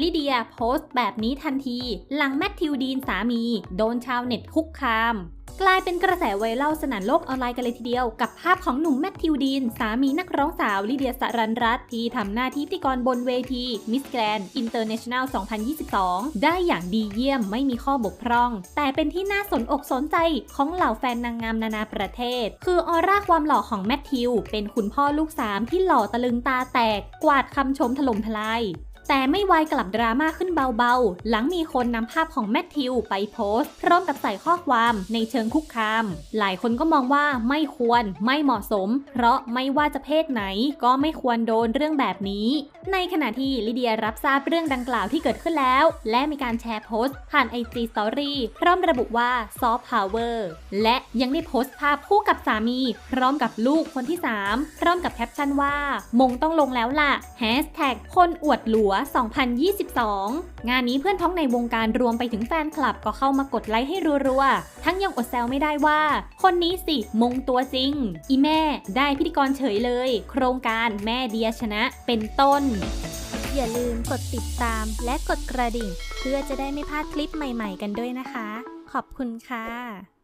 ลิเดียโพสต์แบบนี้ทันที หลังแมทธิวดีนสามี โดนชาวเน็ตคุกคาม กลายเป็นกระแสไวรัลสนั่นโลกออนไลน์กันเลยทีเดียว กับภาพของหนุ่มแมทธิวดีน สามีนักร้องสาวลิเดียสรันรัตที่ทำหน้าที่พิธีกรบนเวทีมิสแกรนด์อินเตอร์เนชั่นแนล 2022 ได้อย่างดีเยี่ยมไม่มีข้อบกพร่อง แต่เป็นที่น่าสนอกสนใจของเหล่าแฟนนางงามนานาประเทศ คือออร่าความหล่อของแมทธิวเป็นคุณพ่อลูกสามที่หล่อตะลึงตาแตกกวาดคำชมถล่มทลาย แต่ไม่ไวกลับดราม่าขึ้นเบาๆ หลังมีคนนำภาพของแมทธิวไปโพสต์ พร้อมกับใส่ข้อความในเชิงคุกคาม หลายคนก็มองว่าไม่ควรไม่เหมาะสม เพราะไม่ว่าจะเพศไหนก็ไม่ควรโดนเรื่องแบบนี้ ในขณะที่ลิเดียรับทราบเรื่องดังกล่าวที่เกิดขึ้นแล้ว และมีการแชร์โพสต์ ผ่าน IG Story พร้อมระบุว่า Soft Power และยังได้โพสต์ภาพคู่กับสามี พร้อมกับลูกคนที่ 3 พร้อมกับแคปชั่นว่า มงต้องลงแล้วล่ะ Hashtag คนอวดหลัว2022 งานนี้เพื่อนพ้องในวงการรวมไปถึงแฟนคลับก็เข้ามากดไลค์ให้รัวๆ ทั้งยังอดแซวไม่ได้ว่า คนนี้สิมงตัวจริง อีแม่ได้พิธีกรเฉยเลย โครงการแม่เดียชนะเป็นต้น อย่าลืมกดติดตามและกดกระดิ่ง เพื่อจะได้ไม่พลาดคลิปใหม่ๆ กันด้วยนะคะ ขอบคุณค่ะ